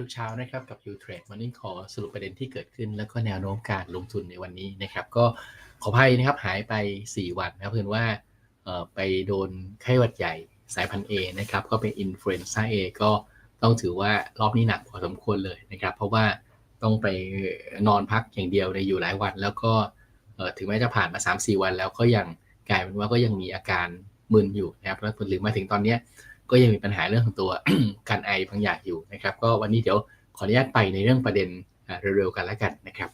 ทุกเช้านะครับกับ u t r a d e วันนี้ขอสรุปประเด็นที่เกิดขึ้น แล้วก็แนวโน้มการลงทุนในวันนี้นะครับ ก็ขออภัยนะครับหายไป 4 วันนะครับเพื่อนว่าไปโดนไข้หวัดใหญ่สายพันธุ์ A นะครับ ก็เป็นอินฟลูเอนซ่า A ก็ต้องถือว่ารอบนี้หนักพอสมควรเลยนะครับ เพราะว่าต้องไปนอนพักอย่างเดียวในอยู่หลายวัน แล้วก็ถึงแม้จะผ่านมา 3-4 วัน แล้วก็ยังกลายเป็นว่าก็ยังมีอาการมึนอยู่นะครับแล้วหรือมาถึงตอนนี้ ก็ยังมีปัญหาเรื่องของตัวการไอบางอย่างอยู่นะครับ ก็วันนี้เดี๋ยวขออนุญาตไปในเรื่องประเด็นเร็วๆกันแล้วกันนะครับ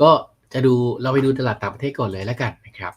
ก็จะดูเราไปดูตลาดต่างประเทศก่อนเลยแล้วกันนะครับ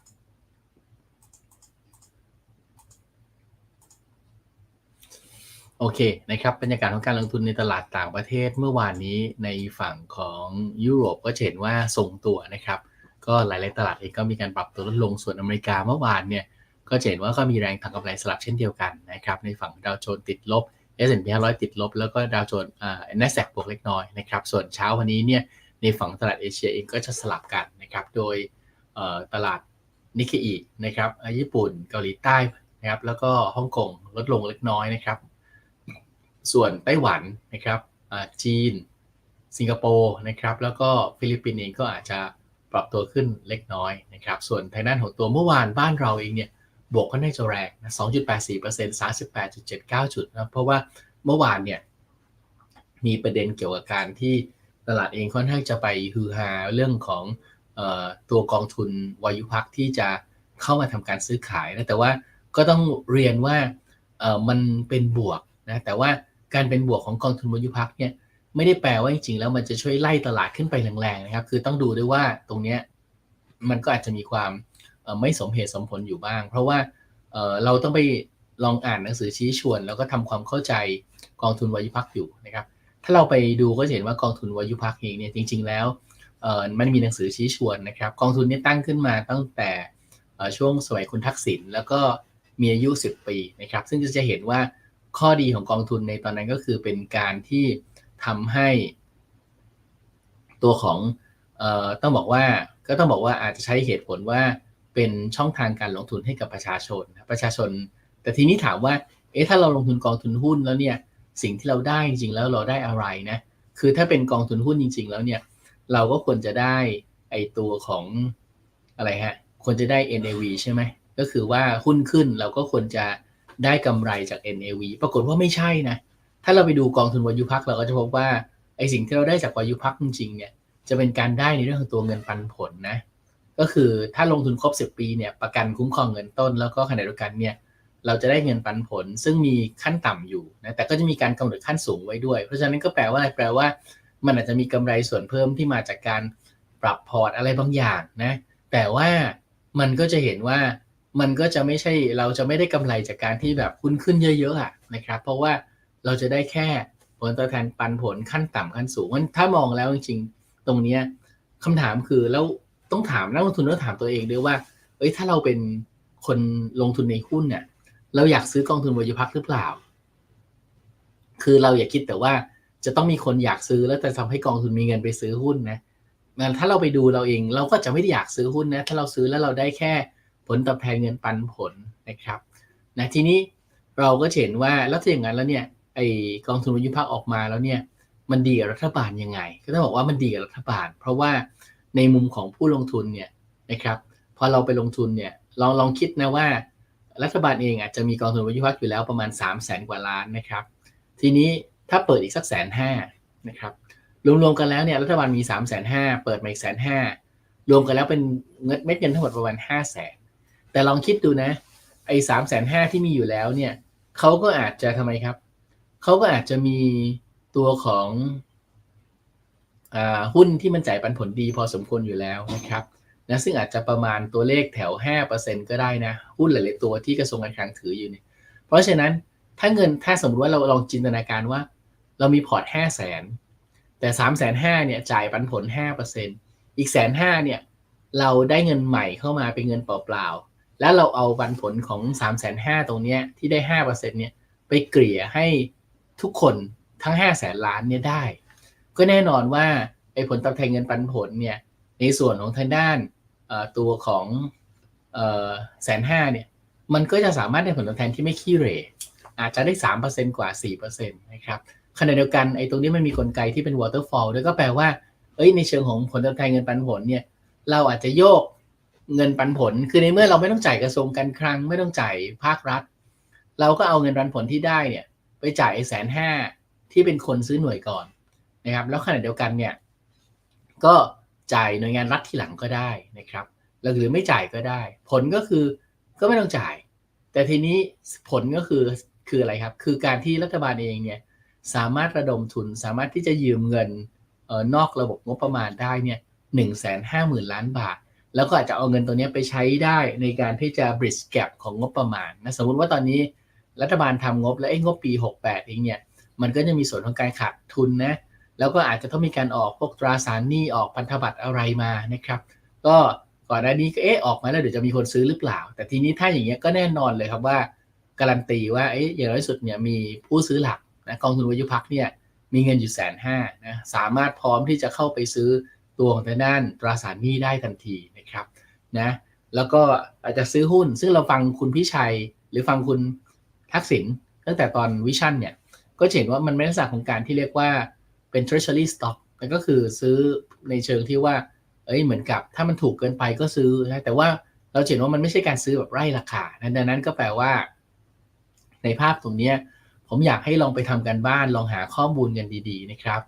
โอเคนะครับบรรยากาศของการลงทุนในตลาดต่างประเทศเมื่อวานนี้ในฝั่งของยุโรปก็เห็นว่าทรงตัวนะครับ ก็หลาย ๆ ตลาดเองก็มีการปรับตัวลดลงส่วนอเมริกาเมื่อวานเนี่ย ก็จะเห็นว่าก็มีแรงทางกำไรสลับเช่นเดียวกันนะครับในฝั่งดาวโจนส์ติดลบ S&P 500 ติดลบ แล้วก็ดาวโจนส์อ่า NASDAQ บวกเล็กน้อยนะครับส่วนเช้าวันนี้เนี่ยในฝั่งตลาดเอเชียเองก็จะสลับกันนะครับโดยตลาดนิกเกอินะครับญี่ปุ่นเกาหลีใต้นะครับแล้วก็ฮ่องกงลดลงเล็กน้อยนะครับ ส่วนไต้หวันนะครับจีน สิงคโปร์นะครับแล้วก็ฟิลิปปินส์เองก็อาจจะปรับตัวขึ้นเล็กน้อยนะครับส่วนทางด้านของตัวเมื่อวานบ้านเราเองเนี่ย บวกก็น่าจะแรงนะ2.84% 38.79 จุดนะเพราะว่าเมื่อวานเนี่ยมีประเด็นเกี่ยวกับการที่ตลาดเองค่อนข้างจะไปฮือฮาเรื่องของออตัวกองทุนวายุพักที่จะเข้ามาทำการซื้อขายนะแต่ว่าก็ต้องเรียนว่ามันเป็นบวกนะแต่ว่าการเป็นบวกของกองทุนวายุพักเนี่ยไม่ได้แปลว่าจริงๆแล้วมันจะช่วยไล่ตลาดขึ้นไปแรงๆนะครับ คือต้องดูด้วยว่าตรงเนี้ยมันก็อาจจะมีความ ไม่สมเหตุสมผลอยู่บ้าง เพราะว่าเราต้องไปลองอ่านหนังสือชี้ชวน แล้วก็ทำความเข้าใจกองทุนวายุพักอยู่นะครับถ้าเราไปดูก็จะเห็นว่ากองทุนวายุพักเองเนี่ยจริง ๆ แล้วมันมีหนังสือชี้ชวนนะครับ กองทุนนี้ตั้งขึ้นมาตั้งแต่ช่วงสมัยคุณทักษิณแล้วก็มีอายุ 10 ปีนะครับ ซึ่งจะเห็นว่าข้อดีของกองทุนในตอนนั้นก็คือเป็นการที่ทำให้ตัวของออต้องบอกว่าก็ต้องบอกว่าอาจจะใช้เหตุผลว่า เป็นช่องทางการลงทุนให้กับประชาชนประชาชน แต่ทีนี้ถามว่า เอ๊ะถ้าเราลงทุนกองทุนหุ้นแล้วเนี่ยสิ่งที่เราได้จริงๆแล้วเราได้อะไรนะคือถ้าเป็นกองทุนหุ้นจริง ๆ แล้วเนี่ยเราก็ควรจะได้ไอตัวของอะไรฮะควรจะได้ NAV ใช่ไหมก็คือว่าหุ้นขึ้นเราก็ควรจะได้กำไรจาก NAV ปรากฏว่าไม่ใช่นะถ้าเราไปดูกองทุนวายุพักเราก็จะพบว่าไอสิ่งที่เราได้จากวายุพักจริงๆเนี่ยจะเป็นการได้ในเรื่องของตัวเงินปันผลนะ ก็คือถ้าลงทุนครบ 10 ปีเนี่ยประกันคุ้มครองเงินต้น แล้วก็ขณะเดียวกันเนี่ยเราจะได้เงินปันผลซึ่งมีขั้นต่ำอยู่นะแต่ก็จะมีการกำหนดขั้นสูงไว้ด้วย เพราะฉะนั้นก็แปลว่าอะไรแปลว่า มันอาจจะมีกำไรส่วนเพิ่มที่มาจากการปรับพอร์ตอะไรบางอย่างนะแต่ว่ามันก็จะเห็นว่ามันก็จะไม่ใช่เราจะไม่ได้กำไรจากการที่แบบหุ้นขึ้นเยอะๆอะนะครับ เพราะว่าเราจะได้แค่ผลตอบแทนปันผลขั้นต่ำขั้นสูงถ้ามองแล้วจริงๆตรงเนี้ยคำถามคือแล้ว ต้องถามนักลงทุนต้องถามตัวเองด้วยว่า เอ้ยถ้าเราเป็นคนลงทุนในหุ้นเนี่ย เราอยากซื้อกองทุนวายุพักหรือเปล่า คือเราอย่าคิดแต่ว่าจะต้องมีคนอยากซื้อแล้วแต่ทำให้กองทุนมีเงินไปซื้อหุ้นนะงั้นถ้าเราไปดูเราเองเราก็จะไม่ได้อยากซื้อหุ้นนะ ถ้าเราซื้อแล้วเราได้แค่ผลตอบแทนเงินปันผลนะครับ นะทีนี้เราก็เห็นว่าแล้วถ้าอย่างนั้นแล้วเนี่ยไอกองทุนวายุพักออกมาแล้วเนี่ย มันดีกับรัฐบาลยังไง ก็ต้องบอกว่ามันดีกับรัฐบาล เพราะว่า ในมุมของผู้ลงทุนเนี่ยนะครับพอเราไปลงทุนเนี่ยลองลองคิดนะว่ารัฐบาลเองอาจจะมีกองทุนวิทยพักอยู่แล้วประมาณ 3 0 0แสนกว่าล้านนะครับ ทีนี้ถ้าเปิดอีกสักแสนห้านะครับรวมๆกันแล้วเนี่ยรัฐบาลมี 3 5 0 0 0 0เปิดมาอีกแสนห้ารวมกันแล้วเป็นเงินเม็ดเงินทั้งหมดประมาณ 5 0 0แสนแต่ลองคิดดูนะไอ้สามแสนห้าที่มีอยู่แล้วเนี่ยเขาก็อาจจะทำไมครับเขาก็อาจจะมีตัวของ หุ้นที่มันจ่ายปันผลดีพอสมควรอยู่แล้วนะครับนะซึ่งอาจจะประมาณตัวเลขแถว 5%ก็ได้นะ หุ้นหลายๆตัวที่กระทรวงการคลังถืออยู่เนี่ยเพราะฉะนั้นถ้าเงินถ้าสมมติว่าเราลองจินตนาการว่า เรามีพอร์ต 5 0 0แสนแต่ 3 5 0 0 0เนี่ยจ่ายปันผล 5%อีกแสนห้าเนี่ยเราได้เงินใหม่เข้ามาเป็นเงินเปล่าๆ แล้วเราเอาปันผลของ 3 5 0 0 0ตรงเนี้ยที่ได้5%เนี่ยไปเกลี่ยให้ทุกคนทั้ง 5 0 0แสนล้านเนี่ยได้ ก็แน่นอนว่าไอ้ผลตอบแทนเงินปันผลเนี่ยในส่วนของทางด้านตัวของแสนห้าเนี่ยมันก็จะสามารถได้ผลตอบแทนที่ไม่ขี้เหร่อาจจะได้ 3%กว่า 4%นะครับขณะเดียวกันไอ้ตรงนี้มันมีกลไกที่เป็น waterfall ด้วยก็แปลว่าเอ้ยในเชิงของผลตอบแทนเงินปันผลเนี่ยเราอาจจะโยกเงินปันผล คือในเมื่อเราไม่ต้องจ่ายกระทรวงการคลังไม่ต้องจ่ายภาครัฐ เราก็เอาเงินปันผลที่ได้เนี่ยไปจ่ายไอ้แสนห้าที่เป็นคนซื้อหน่วยก่อน นะครับแล้วขณะเดียวกันเนี่ยก็จ่ายหน่วยงานรัฐที่หลังก็ได้นะครับหรือไม่จ่ายก็ได้ ผลก็คือก็ไม่ต้องจ่าย แต่ทีนี้ผลก็คือคืออะไรครับ คือการที่รัฐบาลเองเนี่ยสามารถระดมทุนสามารถที่จะยืมเงินออนอกระบบงบประมาณได้เนี่ยหนึ่งแสนห้าหมื่นล้านบาท แล้วก็อาจจะเอาเงินตัวนี้ไปใช้ได้ในการที่จะ bridge gap ของงบประมาณนะสมมุติว่าตอนนี้รัฐบาลทำงบแล้วไอ้งบปี 68เองเนี่ยมันก็จะมีส่วนของการขาดทุนนะ แล้วก็อาจจะต้องมีการออกพวกตราสารหนี้ออกพันธบัตรอะไรมานะครับ ก็ก่อนหน้านี้ก็เอ๊ะออกมาแล้วเดี๋ยวจะมีคนซื้อหรือเปล่า แต่ทีนี้ถ้าอย่างเงี้ยก็แน่นอนเลยครับว่า การันตีว่าเอ๊ะอย่างน้อยสุดเนี่ยมีผู้ซื้อหลักนะกองทุนวัยุพักเนี่ยมีเงินอยู่แสนห้านะสามารถพร้อมที่จะเข้าไปซื้อตัวของทางด้านตราสารหนี้ได้ทันทีนะครับนะแล้วก็อาจจะซื้อหุ้น ซึ่งเราฟังคุณพิชัย หรือฟังคุณทักษิณตั้งแต่ตอนวิชั่นเนี่ยก็เห็นว่ามันเป็นลักษณะของการที่เรียกว่า เป็น treasury stock มันก็คือซื้อในเชิงที่ว่า เอ้ยเหมือนกับถ้ามันถูกเกินไปก็ซื้อนะแต่ว่าเราเห็นว่ามันไม่ใช่การซื้อแบบไร่ราคาดังนั้นก็แปลว่า ในภาพตรงนี้ผมอยากให้ลองไปทำกันบ้านลองหาข้อมูลกันดี ๆ นะครับ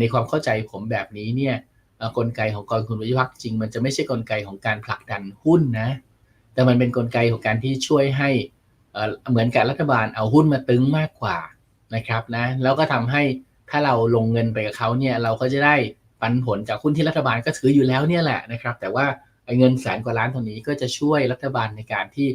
ในความเข้าใจผมแบบนี้เนี่ยกลไกของกองทุนวิพักจริง มันจะไม่ใช่กลไกของการผลักดันหุ้นนะ แต่มันเป็นนกลไกของการที่ช่วยให้เหมือนกับรัฐบาลเอาหุ้นมาตึงมากกว่านะครับนะแล้วก็ทำให้ ถ้าเราลงเงินไปกับเขาเนี่ยเราก็จะได้ปันผลจากหุ้นที่รัฐบาลก็ถืออยู่แล้วเนี่ยแหละนะครับ แต่ว่าเงินแสนกว่าล้านตรงนี้ก็จะช่วยรัฐบาลในการที่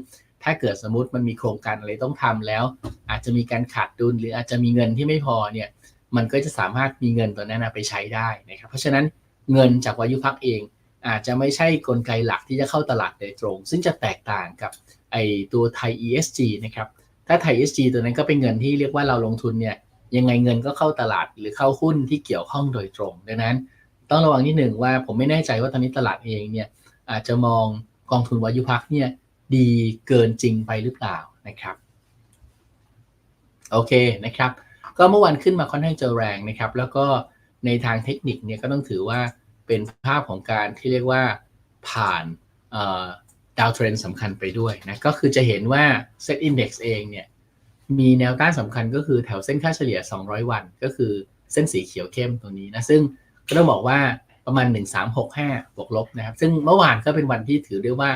ถ้าเกิดสมมติมันมีโครงการอะไรต้องทำแล้ว อาจจะมีการขาดดุลหรืออาจจะมีเงินที่ไม่พอเนี่ยมันก็จะสามารถมีเงินตัวนั้นไปใช้ได้นะครับ เพราะฉะนั้นเงินจากวายุพักเอง อาจจะไม่ใช่กลไกหลักที่จะเข้าตลาดโดยตรง ซึ่งจะแตกต่างกับไอตัวไทย ESG นะครับถ้าไทย ESG ตัวนั้นก็เป็นเงินที่เรียกว่าเราลงทุนเนี่ย ยังไงเงินก็เข้าตลาดหรือเข้าหุ้นที่เกี่ยวข้องโดยตรง ดังนั้น ต้องระวังนิดหนึ่งว่าผมไม่แน่ใจว่าตอนนี้ตลาดเองเนี่ยอาจจะมองกองทุนวายุพักเนี่ยดีเกินจริงไปหรือเปล่านะครับโอเคนะครับ ก็เมื่อวันขึ้นมาค่อนข้างจะแรงนะครับ แล้วก็ในทางเทคนิคเนี่ยก็ต้องถือว่าเป็นภาพของการที่เรียกว่าผ่านดาวเทรนสำคัญไปด้วยนะก็คือจะเห็นว่า Set Index เองเนี่ย มีแนวต้านสำคัญก็คือแถวเส้นค่าเฉลี่ย 200 วัน ก็คือเส้นสีเขียวเข้มตรงนี้นะซึ่งก็ต้องบอกว่าประมาณ 1365 บวกลบนะครับ ซึ่งเมื่อวานก็เป็นวันที่ถือได้ว่า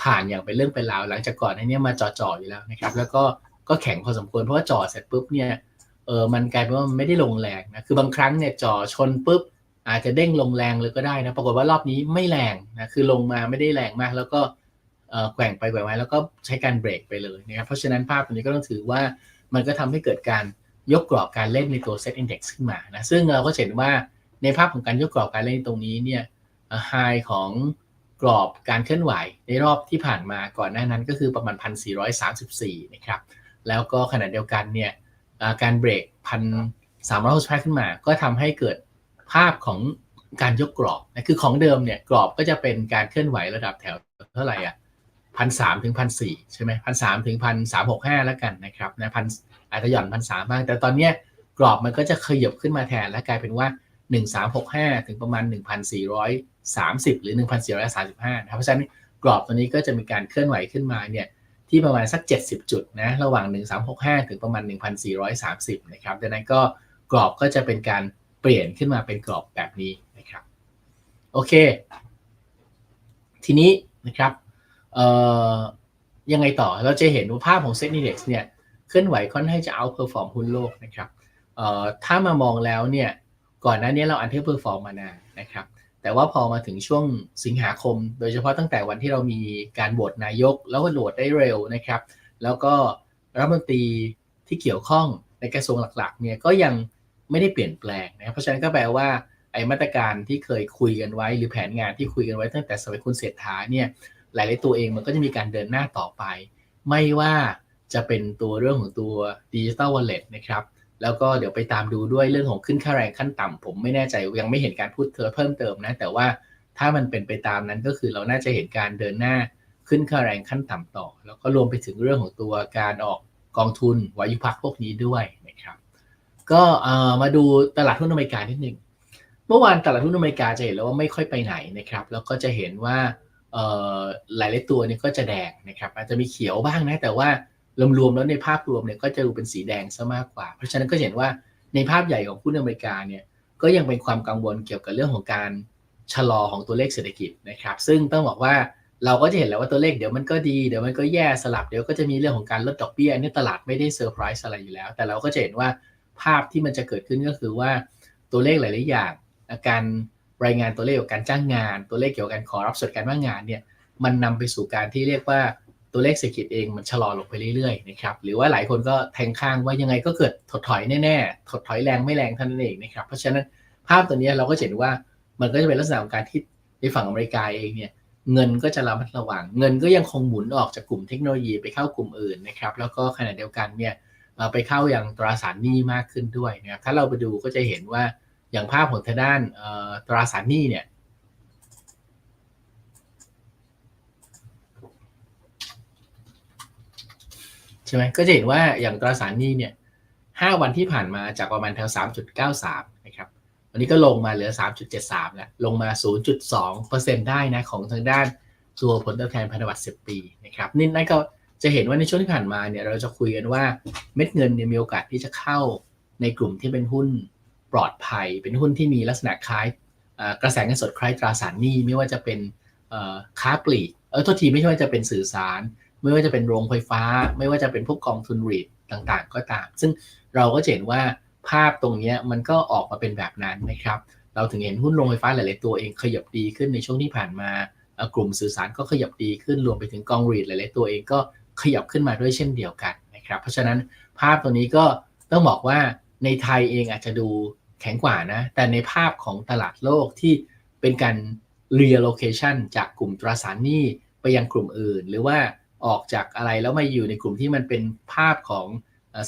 ผ่านอย่างเป็นเรื่องเป็นราว หลังจากก่อนนี้มาจ่อๆอยู่แล้วนะครับ แล้วก็ก็แข็งพอสมควรเพราะว่าจ่อเสร็จปุ๊บเนี่ยเออมันกลายเป็นว่ามันไม่ได้ลงแรงนะคือบางครั้งเนี่ยจ่อชนปุ๊บอาจจะเด้งลงแรงเลยก็ได้นะปรากฏว่ารอบนี้ไม่แรงนะคือลงมาไม่ได้แรงมาก แล้วก็ แกว่งไปแกว่งมาแล้วก็ใช้การเบรกไปเลยนะครับเพราะฉะนั้นภาพตรงนี้ก็ต้องถือว่ามันก็ทำให้เกิดการยกกรอบการเล่นในตัว Set Index ขึ้นมานะซึ่งเราก็เห็นว่าในภาพของการยกกรอบการเล่นตรงนี้เนี่ยไฮของกรอบการเคลื่อนไหวในรอบที่ผ่านมาก่อนหน้านั้นก็คือประมาณ 1,434 นะครับ แล้วก็ขณะเดียวกันเนี่ยการเบรกพันสามร้อยหกสิบขึ้นมา ก็ทำให้เกิดภาพของการยกกรอบนะคือของเดิมเนี่ยกรอบก็จะเป็นการเคลื่อนไหวระดับแถวเท่าไหร่อะ พันสามถึงพันสี่ใช่ไหมพันสามถึงพันสามหกห้าแล้วกันนะครับนะพันอาจจะหย่อนพันสามบ้าง แต่ตอนเนี้ยกรอบมันก็จะขยับขึ้นมาแทนและกลายเป็นว่าหนึ่งสามหกห้าถึงประมาณหนึ่งพันสี่ร้อยสามสิบหรือหนึ่งพันสี่ร้อยสามสิบห้าเพราะฉะนั้นกรอบตัวนี้ก็จะมีการเคลื่อนไหวขึ้นมาเนี่ยที่ประมาณสัก 70 จุดนะระหว่าง 1365 ถึงประมาณ 1,430 นะครับดังนั้นก็กรอบก็จะเป็นการเปลี่ยนขึ้นมาเป็นกรอบแบบนี้นะครับโอเค ทีนี้นะครับ ยังไงต่อเราจะเห็นว่าภาพของเซ็ตนิเด็กซ์เนี่ยเคลื่อนไหวค่อนข้างจะเอาเพอร์ฟอร์มหุ้นโลกนะครับถ้ามามองแล้วเนี่ยก่อนหน้านี้เราอันเทอร์เพอร์ฟอร์มมานานนะครับแต่ว่าพอมาถึงช่วงสิงหาคม โดยเฉพาะตั้งแต่วันที่เรามีการโหวตนายก แล้วโหวตได้เร็วนะครับ แล้วก็รัฐมนตรีที่เกี่ยวข้องในกระทรวงหลักๆเนี่ยก็ยังไม่ได้เปลี่ยนแปลงนะเพราะฉะนั้นก็แปลว่าไอ้มาตรการที่เคยคุยกันไว้ หรือแผนงานที่คุยกันไว้ตั้งแต่สมัยคุณเศรษฐาเนี่ย หลาย ๆ ตัวเองมันก็จะมีการเดินหน้าต่อไป ไม่ว่าจะเป็นตัวเรื่องของตัวดิจิตอลวอลเล็ตนะครับ แล้วก็เดี๋ยวไปตามดูด้วยเรื่องของขึ้นค่าแรงขั้นต่ำผมไม่แน่ใจยังไม่เห็นการพูดเธอเพิ่มเติมนะ แต่ว่าถ้ามันเป็นไปตามนั้นก็คือเราน่าจะเห็นการเดินหน้าขึ้นค่าแรงขั้นต่ำต่อ แล้วก็รวมไปถึงเรื่องของตัวการออกกองทุนวายุพักพวกนี้ด้วยนะครับ ก็เอ่อมาดูตลาดหุ้นอเมริกานิดหนึ่งเมื่อวานตลาดหุ้นอเมริกาจะเห็นแล้วว่าไม่ค่อยไปไหนนะครับ แล้วก็จะเห็นว่า หลายๆตัวเนี่ยก็จะแดงนะครับอาจจะมีเขียวบ้างนะแต่ว่ารวมๆแล้วในภาพรวมเนี่ยก็จะดูเป็นสีแดงซะมากกว่า เพราะฉะนั้นก็เห็นว่าในภาพใหญ่ของหุ้นอเมริกาเนี่ยก็ยังเป็นความกังวลเกี่ยวกับเรื่องของการชะลอของตัวเลขเศรษฐกิจนะครับ ซึ่งต้องบอกว่าเราก็จะเห็นแล้วว่าตัวเลขเดี๋ยวมันก็ดีเดี๋ยวมันก็แย่สลับเดี๋ยวก็จะมีเรื่องของการลดดอกเบี้ยนี่ตลาดไม่ได้เซอร์ไพรส์อะไรอยู่แล้ว แต่เราก็จะเห็นว่าภาพที่มันจะเกิดขึ้นก็คือว่าตัวเลขหลาย ๆ อย่างอาการ รายงานตัวเลขเกี่ยวกับการจ้างงาน ตัวเลขเกี่ยวกับการขอรับสวัสดิการว่างงานเนี่ยมันนำไปสู่การที่เรียกว่าตัวเลขเศรษฐกิจเองมันชะลอลงไปเรื่อยๆนะครับหรือว่าหลายคนก็แทงข้างว่ายังไงก็เกิดถดถอยแน่ๆถดถอยแรงไม่แรงเท่านั้นเองนะครับเพราะฉะนั้นภาพตัวนี้เราก็เห็นว่ามันก็จะเป็นลักษณะของการที่ในฝั่งอเมริกาเองเนี่ยเงินก็จะระมัดระวัง เงินก็ยังคงหมุนออกจากกลุ่มเทคโนโลยีไปเข้ากลุ่มอื่นนะครับแล้วก็ขณะเดียวกันเนี่ยไปเข้าอย่างตราสารหนี้มากขึ้นด้วยนะครับถ้าเราไปดูก็จะเห็นว่า อย่างภาพของทางด้านตราสารหนี้เนี่ยใช่ไหมก็จะเห็นว่าอย่างตราสารหนี้เนี่ยห้าวันที่ผ่านมาจากประมาณแถวสามจุดเก้าสามนะครับวันนี้ก็ลงมาเหลือ 3.73 แล้ว ลงมา 0.2%ได้นะของทางด้านตัวผลตอบแทนพันธบัตร 10 ปีนะครับนี่นั่นก็จะเห็นว่าในช่วงที่ผ่านมาเนี่ยเราจะคุยกันว่าเม็ดเงินเนี่ยมีโอกาสที่จะเข้าในกลุ่มที่เป็นหุ้น ปลอดภัย เป็นหุ้นที่มีลักษณะคล้ายกระแสเงินสดคล้ายตราสารหนี้ไม่ว่าจะเป็นค้าปลีกเออโทษทีไม่ใช่ว่าจะเป็นสื่อสาร ไม่ว่าจะเป็นโรงไฟฟ้า ไม่ว่าจะเป็นพวกกองทุนรีดต่างๆ ก็ตาม ซึ่งเราก็เห็นว่าภาพตรงนี้มันก็ออกมาเป็นแบบนั้นนะครับ เราถึงเห็นหุ้นโรงไฟฟ้าหลาย ๆ ตัวเองขยับดีขึ้นในช่วงที่ผ่านมากลุ่มสื่อสารก็ขยับดีขึ้นรวมไปถึงกองรีดหลาย ๆ ตัวเองก็ขยับขึ้นมาด้วยเช่นเดียวกันนะครับ เพราะฉะนั้นภาพตัวนี้ก็ต้องบอกว่าในไทยเองอาจจะดู แข็งกว่านะ แต่ในภาพของตลาดโลกที่เป็นการ reallocation จากกลุ่มตราสารหนี้ไปยังกลุ่มอื่น หรือว่าออกจากอะไรแล้วมาอยู่ในกลุ่มที่มันเป็นภาพของ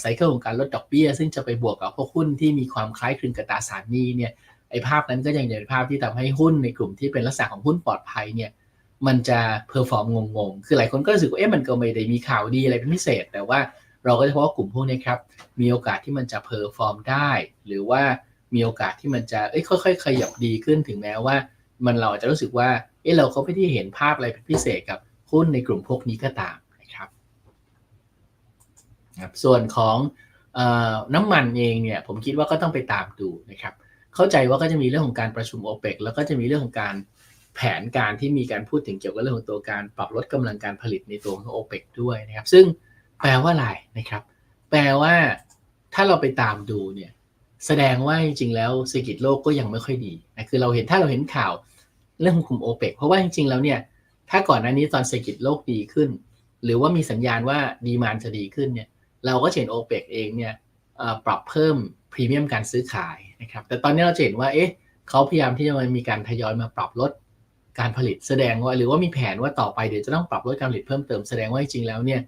ไซเคิลของการลดดอกเบี้ย ซึ่งจะไปบวกกับพวกหุ้นที่มีความคล้ายคลึงกับตราสารหนี้เนี่ยไอภาพนั้นก็ยังเป็นภาพที่ทำให้หุ้นในกลุ่มที่เป็นลักษณะของหุ้นปลอดภัยเนี่ยมันจะเพอร์ฟอร์มงงๆ คือหลายคนก็รู้สึกว่าเอ๊ะมันก็ไม่ได้มีข่าวดีอะไรเป็นพิเศษ แต่ว่าเราก็จะพบว่ากลุ่มพวกนี้ครับ มีโอกาสที่มันจะเพอร์ฟอร์มได้ หรือว่า มีโอกาสที่มันจะเอ้ยค่อยๆขยับดีขึ้นถึงแม้ว่า มันเราจะรู้สึกว่าเอ๊ะเราก็ไม่ได้เห็นภาพอะไรเป็นพิเศษกับหุ้นในกลุ่มพวกนี้ก็ตามนะครับส่วนของน้ำมันเองเนี่ยผมคิดว่าก็ต้องไปตามดูนะครับเข้าใจว่าก็จะมีเรื่องของการประชุมโอเปกแล้วก็จะมีเรื่องของการแผนการที่มีการพูดถึงเกี่ยวกับเรื่องของตัวการปรับลดกำลังการผลิตในตัวของโอเปกด้วยนะครับ ซึ่งแปลว่าอะไรนะครับ แปลว่าถ้าเราไปตามดูเนี่ย แสดงว่าจริงๆแล้วเศรษฐกิจโลกก็ยังไม่ค่อยดีนะคือเราเห็นถ้าเราเห็นข่าวเรื่องของกลุ่มโอเปกเพราะว่าจริงๆแล้วเนี่ยถ้าก่อนหน้านี้ตอนเศรษฐกิจโลกดีขึ้น หรือว่ามีสัญญาณว่าดีมานจะดีขึ้นเนี่ยเราก็เห็นโอเปกเองเนี่ยปรับเพิ่มพรีเมียมการซื้อขายนะครับแต่ตอนนี้เราเห็นว่าเอ๊ะเขาพยายามที่จะมีการทยอยมาปรับลดการผลิตแสดงว่าหรือว่ามีแผนว่าต่อไปเดี๋ยวจะต้องปรับลดการผลิตเพิ่มเติมแสดงว่าจริงๆแล้วเนี่ย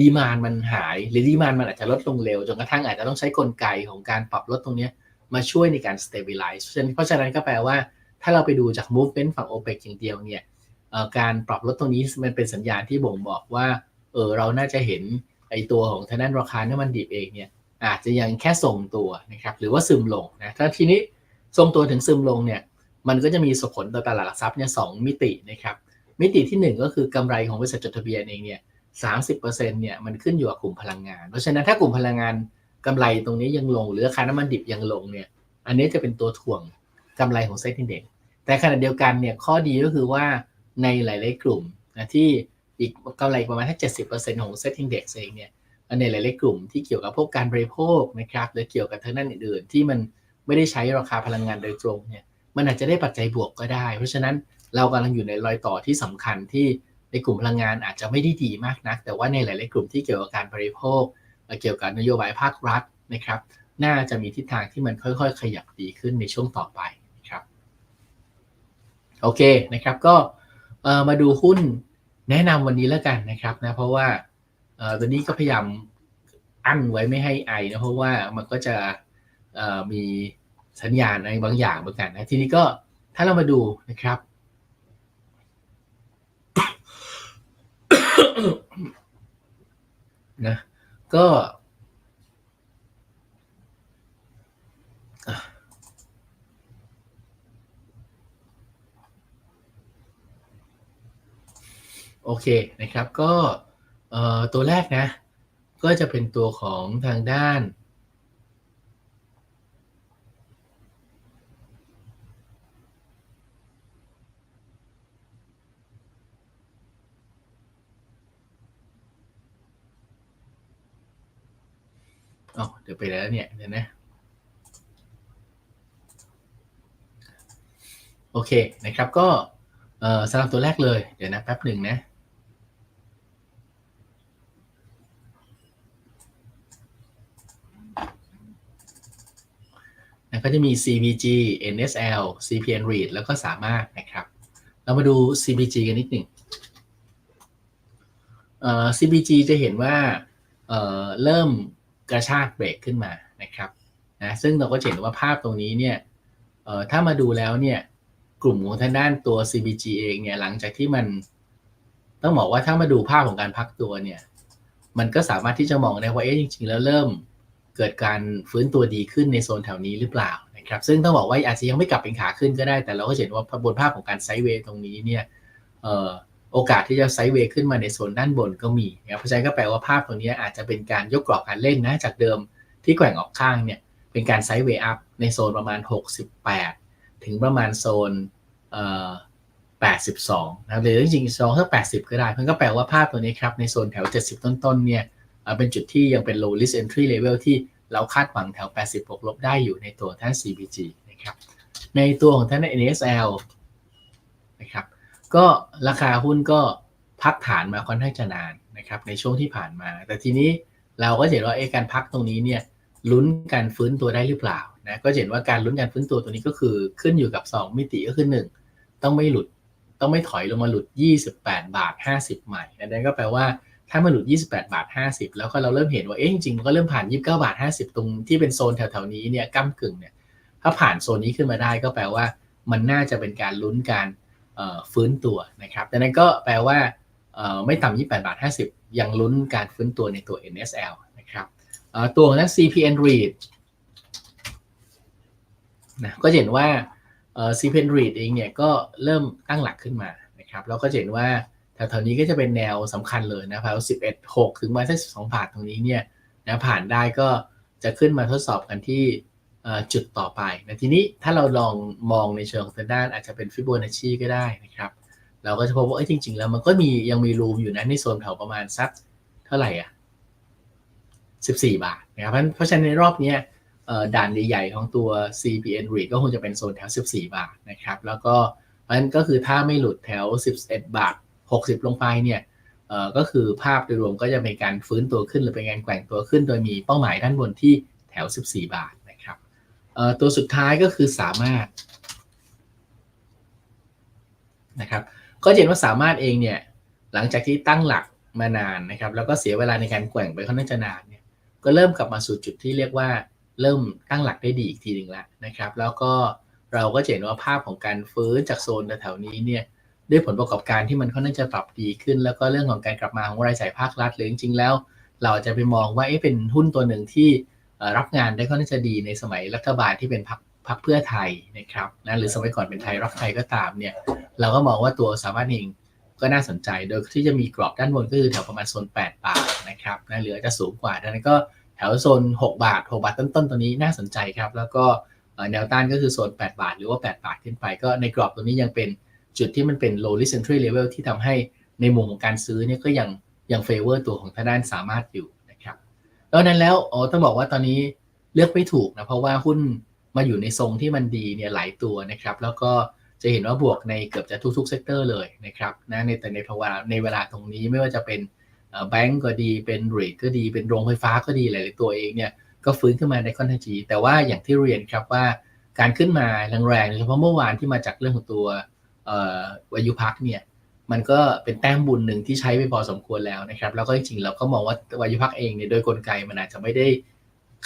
ดีมานมันหาย หรือดีมานมันอาจจะลดลงเร็ว จนกระทั่งอาจจะต้องใช้กลไกของการปรับลดตรงนี้มาช่วยในการ stabilize เพราะฉะนั้นก็แปลว่า ถ้าเราไปดูจาก movement ฝั่ง OPEC อย่างเดียวเนี่ยการปรับลดตรงนี้มันเป็นสัญญาณที่บ่งบอกว่าเออเราน่าจะเห็นไอตัวของทางด้านราคาน้ำมันดิบเองเนี่ยอาจจะยังแค่ทรงตัวนะครับหรือว่าซึมลงนะถ้าทีนี้ทรงตัวถึงซึมลงเนี่ยมันก็จะมีส่งผลต่อตลาดหลักทรัพย์เนี่ยสมิตินะครับมิติที่ 1 ก็คือกำไรของบริษัทจดทะเบียนเองเนี่ย สามสิบเปอร์เซ็นต์เนี่ยมันขึ้นอยู่กับกลุ่มพลังงาน เพราะฉะนั้นถ้ากลุ่มพลังงานกำไรตรงนี้ยังลง หรือราคาน้ำมันดิบยังลงเนี่ยอันนี้จะเป็นตัวถ่วงกำไรของเซ็ตอินเด็กแต่ขณะเดียวกันเนี่ยข้อดีก็คือว่าในหลาย ๆ กลุ่มนะที่อีกกำไรประมาณแค่เจ็ดสิบเปอร์เซ็นต์ของเซ็ตอินเด็กเองเนี่ยในหลาย ๆ กลุ่มที่เกี่ยวกับพวกการบริโภคนะครับหรือเกี่ยวกับทางด้านอื่น ๆ ที่มันไม่ได้ใช้ราคาพลังงานโดยตรงเนี่ยมันอาจจะได้ปัจจัยบวกก็ได้ เพราะฉะนั้นเรากำลังอยู่ในรอยต่อที่สำคัญที่ ในกลุ่มพลังงานอาจจะไม่ได้ดีมากนัก แต่ว่าในหลาย ๆ กลุ่มที่เกี่ยวกับการบริโภค เกี่ยวกับนโยบายภาครัฐนะครับ น่าจะมีทิศทางที่มันค่อย ๆ ขยับดีขึ้นในช่วงต่อไปนะครับ โอเคนะครับก็มาดูหุ้นแนะนำวันนี้แล้วกันนะครับนะเพราะว่าตัวนี้ก็พยายามอั้นไว้ไม่ให้ไอนะเพราะว่ามันก็จะมีสัญญาณอะไรบางอย่างเหมือนกันนะทีนี้ก็ถ้าเรามาดูนะครับ นะก็โอเคนะครับก็ตัวแรกนะ ก็จะเป็นตัวของทางด้าน อ๋อเดี๋ยวไปแล้วเนี่ยเดี๋ยวนะโอเคนะครับก็สำหรับตัวแรกเลย เดี๋ยวนะแป๊บหนึ่งนะนะก็จะมี CBG NSL CPN Read แล้วก็สามารถนะครับ เรามาดู CBG กันนิดหนึ่ง CBG จะเห็นว่าเเริ่ม กระชากเบรกขึ้นมานะครับนะซึ่งเราก็เห็นว่าภาพตรงนี้เนี่ยถ้ามาดูแล้วเนี่ยกลุ่มของทางด้านตัว CBG เองเนี่ยหลังจากที่มันต้องบอกว่าถ้ามาดูภาพของการพักตัวเนี่ยมันก็สามารถที่จะมองได้ว่าเอ๊ะจริง ๆ แล้วเริ่มเกิดการฟื้นตัวดีขึ้นในโซนแถวนี้หรือเปล่านะครับซึ่งต้องบอกว่าอาจจะยังไม่กลับเป็นขาขึ้นก็ได้ แต่เราก็เห็นว่าบนภาพของการไซด์เวย์ตรงนี้เนี่ยเโอกาสที่จะไซด์เวย์ขึ้นมาในโซนด้านบนก็มีนะครับเพราะฉะนั้นก็แปลว่าภาพตรงนี้อาจจะเป็นการยกกรอบการเล่นนะจากเดิมที่แกว่งออกข้างเนี่ยเป็นการไซด์เวย์อัพในโซนประมาณ 68 ถึงประมาณโซน82นะหรือจริงๆซองถ้า80 ก็ได้มันก็แปลว่าภาพตัวนี้ครับในโซนแถว 70 ต้นๆเนี่ยเป็นจุดที่ยังเป็น low risk entry level ที่เราคาดหวังแถว 80 บวกลบได้อยู่ในตัวท่าน CBG นะครับในตัวของท่าน NSL นะครับ ก็ราคาหุ้นก็พักฐานมาค่อนข้างจะนานนะครับในช่วงที่ผ่านมา แต่ทีนี้เราก็เห็นว่าเอการพักตรงนี้เนี่ยลุ้นการฟื้นตัวได้หรือเปล่านะก็เห็นว่าการลุ้นการฟื้นตัวตัวนี้ก็คือขึ้นอยู่กับ 2 มิติก็คือ 1 ต้องไม่หลุดต้องไม่ถอยลงมาหลุด 28 บาท 50 ใหม่นั่นก็แปลว่าถ้ามาหลุด 28 บาท 50 แล้วก็เราเริ่มเห็นว่าเอ๊ะจริงๆมันก็เริ่มผ่าน 29 บาท 50 ตรงที่เป็นโซนแถวๆนี้เนี่ยก้ากึ่งเนี่ยถ้าผ่านโซนนี้ขึ้นมาได้ก็แปลว่ามันน่าจะเป็นการลุ้นการ ฟื้นตัวนะครับดังนั้นก็แปลว่าไม่ต่ำ28บาท50ยังลุ้นการฟื้นตัวในตัว NSL นะครับตัวนั้น CPN Read นะก็เห็นว่า CPN Read เองเนี่ยก็เริ่มตั้งหลักขึ้นมานะครับแล้วก็เห็นว่าแถวๆนี้ก็จะเป็นแนวสำคัญเลยนะครับ11 6 ถึงมาสัก12 บาทตรงนี้เนี่ยนะผ่านได้ก็จะขึ้นมาทดสอบกันที่ จุดต่อไปนะทีนี้ถ้าเราลองมองในเชิงทางด้านอาจจะเป็นฟิโบนัชชีก็ได้นะครับ เราก็จะพบว่าจริง ๆ แล้วมันก็มียังมีรูมอยู่นะในโซนแถวประมาณสักเท่าไหร่อะ14 บาทนะครับเพราะฉะนั้นในรอบนี้ด่านใหญ่ๆของตัว CPN REIT ก็คงจะเป็นโซนแถว 14 บาทนะครับ แล้วก็เพราะฉะนั้นก็คือถ้าไม่หลุดแถว 11 บาท 60 ลงไปเนี่ยก็คือภาพโดยรวมก็จะเป็นการฟื้นตัวขึ้นหรือเป็นการแกว่งตัวขึ้น โดยมีเป้าหมายด้านบนที่แถว 14 บาท ตัวสุดท้ายก็คือสามารถนะครับก็เห็นว่าสามารถเองเนี่ยหลังจากที่ตั้งหลักมานานนะครับ แล้วก็เสียเวลาในการแกว่งไปค่อนข้างจะนานเนี่ยก็เริ่มกลับมาสู่จุดที่เรียกว่าเริ่มตั้งหลักได้ดีอีกทีหนึ่งแล้วนะครับ แล้วก็เราก็เห็นว่าภาพของการฟื้นจากโซนแถวนี้เนี่ยด้วยผลประกอบการที่มันค่อนข้างจะปรับดีขึ้น แล้วก็เรื่องของการกลับมาของรายจ่ายภาครัฐหรือจริงๆแล้ว เราจะไปมองว่าเอ๊ะเป็นหุ้นตัวหนึ่งที่ รับงานได้ค่อนข้างจะดีในสมัยรัฐบาลที่เป็นพรรคพรรคเพื่อไทยนะครับนะหรือสมัยก่อนเป็นไทยรักไทยก็ตามเนี่ยเราก็มองว่าตัวสามารถเองก็น่าสนใจโดยที่จะมีกรอบด้านบนก็คือแถวประมาณโซน 8 บาทนะครับนะเหลือจะสูงกว่าดังนั้นก็แถวโซน 6 บาท 6 บาทต้นๆตัวนี้น่าสนใจครับ แล้วก็แนวต้านก็คือโซน 8 บาท หรือว่า 8 บาทขึ้นไป ก็ในกรอบตัวนี้ยังเป็นจุดที่มันเป็น low risk entry level ที่ทำให้ในมุมของการซื้อเนี่ยก็ยังยังเฟเวอร์ตัวของทางด้านสามารถอยู่ แล้วนั้นแล้วอ๋อต้องบอกว่าตอนนี้เลือกไม่ถูกนะเพราะว่าหุ้นมาอยู่ในทรงที่มันดีเนี่ยหลายตัวนะครับ แล้วก็จะเห็นว่าบวกในเกือบจะทุกๆเซกเตอร์เลยนะครับนะในแต่ในภาวะในเวลาตรงนี้ไม่ว่าจะเป็นแบงก์ก็ดีเป็นรีทก็ดีเป็นโรงไฟฟ้าก็ดีหลายๆตัวเองเนี่ยก็ฟื้นขึ้นมาในค่อนข้างดีแต่ว่าอย่างที่เรียนครับว่าการขึ้นมาแรงๆโดยเฉพาะเมื่อวานที่มาจากเรื่องของตัววายุพักเนี่ย มันก็เป็นแต้มบุญหนึ่งที่ใช้ไปพอสมควรแล้วนะครับ แล้วก็จริงๆเราก็มองว่าวายุพักเองเนี่ยโดยกลไกมันอาจจะไม่ได้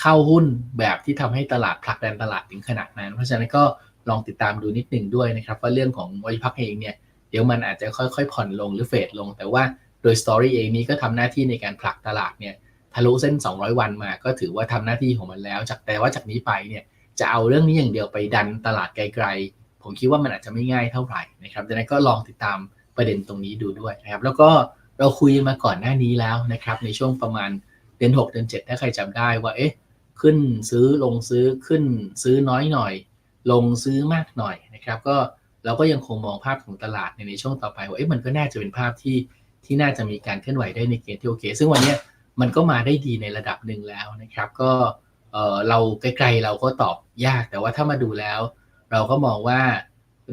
เข้าหุ้นแบบที่ทำให้ตลาดผลักดันตลาดถึงขนาดนั้น เพราะฉะนั้นก็ลองติดตามดูนิดหนึ่งด้วยนะครับว่าเรื่องของวายุพักเองเนี่ยเดี๋ยวมันอาจจะค่อยๆผ่อนลงหรือเฟดลง แต่ว่าโดยสตอรี่เองนี้ก็ทำหน้าที่ในการผลักตลาดเนี่ยทะลุเส้น 200 วันมา ก็ถือว่าทำหน้าที่ของมันแล้ว จากแต่ว่าจากนี้ไปเนี่ยจะเอาเรื่องนี้อย่างเดียวไปดันตลาดไกลๆ ผมคิดว่ามันอาจจะไม่ง่ายเท่าไหร่นะครับดังนั้นก็ลองติดตาม ประเด็นตรงนี้ดูด้วยนะครับ แล้วก็เราคุยมาก่อนหน้านี้แล้วนะครับ ในช่วงประมาณเดือน6เดือน7 ถ้าใครจำได้ว่าเอ๊ะขึ้นซื้อลงซื้อขึ้นซื้อน้อยหน่อย ลงซื้อมากหน่อยนะครับ ก็เราก็ยังคงมองภาพของตลาดในในช่วงต่อไปว่าเอ๊ะมันก็น่าจะเป็นภาพที่ที่น่าจะมีการเคลื่อนไหวได้ในเกณฑ์ที่โอเค ซึ่งวันนี้มันก็มาได้ดีในระดับหนึ่งแล้วนะครับ ก็เออเราไกลๆเราก็ตอบยากแต่ว่าถ้ามาดูแล้ว เราก็มองว่า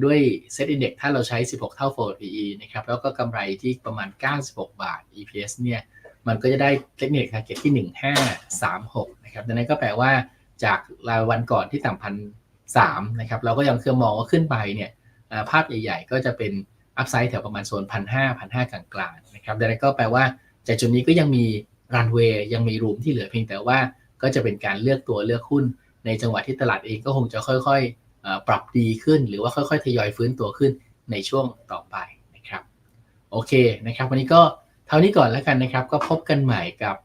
ด้วยเซตอินเด็กถ้าเราใช้ 16 เท่า forward PE นะครับ แล้วก็กำไรที่ประมาณ 96 บาท EPS เนี่ย มันก็จะได้เทคนิคทาร์เก็ตที่ 1536 นะครับ ดังนั้นก็แปลว่าจากรายวันก่อนที่ต่ำพันสามนะครับ เราก็ยังเคยมองว่าขึ้นไปเนี่ยภาพใหญ่ๆ ก็จะเป็นอัพไซด์แถวประมาณโซนพันห้าพันห้ากลางๆนะครับ ดังนั้นก็แปลว่าจากจุดนี้ก็ยังมีรันเวย์ยังมีรูมที่เหลือเพียงแต่ว่าก็จะเป็นการเลือกตัวเลือกหุ้นในจังหวะที่ตลาดเองก็คงจะค่อยๆ ปรับดีขึ้น หรือว่าค่อยๆทยอยฟื้นตัวขึ้นในช่วงต่อไปนะครับโอเคนะครับวันนี้ก็เท่านี้ก่อนแล้วกันนะครับ ก็พบกันใหม่กับ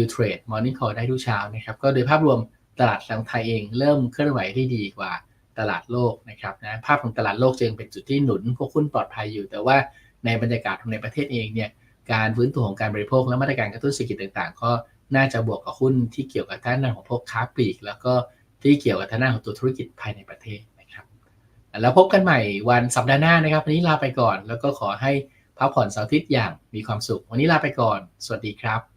U Trade Morning Call ได้ทุกเช้านะครับ ก็โดยภาพรวมตลาดทางไทยเองเริ่มเคลื่อนไหวได้ดีกว่าตลาดโลกนะครับนะภาพของตลาดโลกจึงเป็นจุดที่หนุนพวกหุ้นปลอดภัยอยู่ แต่ว่าในบรรยากาศของในประเทศเองเนี่ยการฟื้นตัวของการบริโภคและมาตรการกระตุ้นเศรษฐกิจต่าง ๆ ก็น่าจะบวกกับหุ้นที่เกี่ยวกับด้านของพวกค้าปลีก แล้วก็ ที่เกี่ยวกับทางด้านของตัวธุรกิจภายในประเทศนะครับ แล้วพบกันใหม่วันสัปดาห์หน้านะครับ วันนี้ลาไปก่อน แล้วก็ขอให้พักผ่อนเสาร์อาทิตย์อย่างมีความสุข วันนี้ลาไปก่อน สวัสดีครับ